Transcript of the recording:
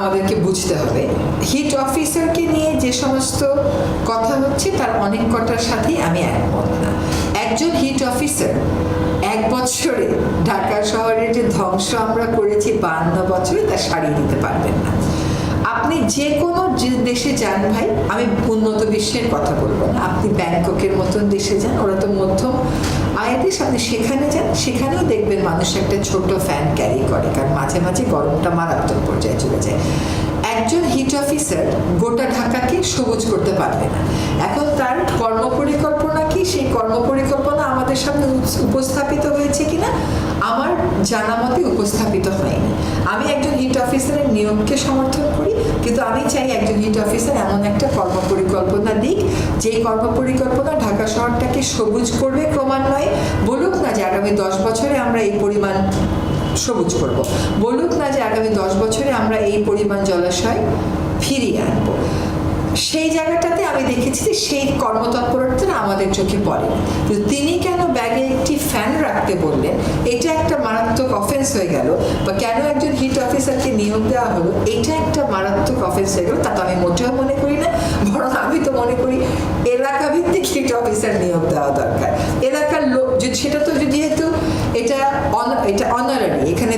আমাদেরকে বুঝতে হবে। হিট অফিসারকে নিয়ে যে সমস্ত কথা হচ্ছে, তার অনেক কটার সাথেই আমি একমত না। একজন হিট অফিসার এক বছরে ঢাকা শহরের যে ধ্বংস আমরা করেছি, বান্ন বছরে তা সারিয়ে দিতে পারবেন না। আপনি যে কোনো দেশে যান ভাই, আমি উন্নত বিশ্বের কথা বলব না। আপনি ব্যাংককের মতন দেশে যান, ওরা তো মধ্যম আয়ের দেশ আপনি সেখানে যান, সেখানেও দেখবেন মানুষ একটা ছোট ফ্যান ক্যারি করে, কারণ মাঝে মাঝে গরমটা মারাত্মক পর্যায়ে চলে যায়। একজন হিট অফিসার গোটা ঢাকাকে সবুজ করতে পারবে না। এখন তার কর্মপরিকল্পনা কি? সেই কর্মপরিকল্পনা আমাদের সামনে উপস্থাপিত হয়েছে কিনা? আমার জানা মতে উপস্থাপিত হয়নি। আমি একজন হিট অফিসারের নিয়োগকে সমর্থন করি, কিন্তু আমি চাই একজন হিট অফিসার এমন একটা কর্মপরিকল্পনা দিক, যেই কর্মপরিকল্পনা ঢাকা শহরটাকে সবুজ করবে ক্রমান্বয়ে। বলুক না যে আগামী দশ বছরে আমরা এই পরিমাণ সবুজ করব। বলুক না যে আগামী দশ বছরে আমরা এই পরিমাণ জলাশয় ফিরিয়ে আনব। সেই জায়গাটাতে আমি দেখেছি যে সেই কর্মতৎপরতা আমাদের চোখে পড়ে তিনি কেন ফ্যান রাখতে বললেন এটা একটা মারাত্মক অফেন্স হয়ে গেল, বা কেন একজন হিট অফিসারকে নিয়োগ দেওয়া হলো, এটা একটা মারাত্মক অফেন্স হয়ে গেল, তা তো আমি মোটেও মনে করি না, বরং আমি তো মনে করি এলাকা ভিত্তিক হিট অফিসার নিয়োগ দেওয়া দরকার। এলাকার লোক সেটা তো যেহেতু এটা এটা অনারারি এখানে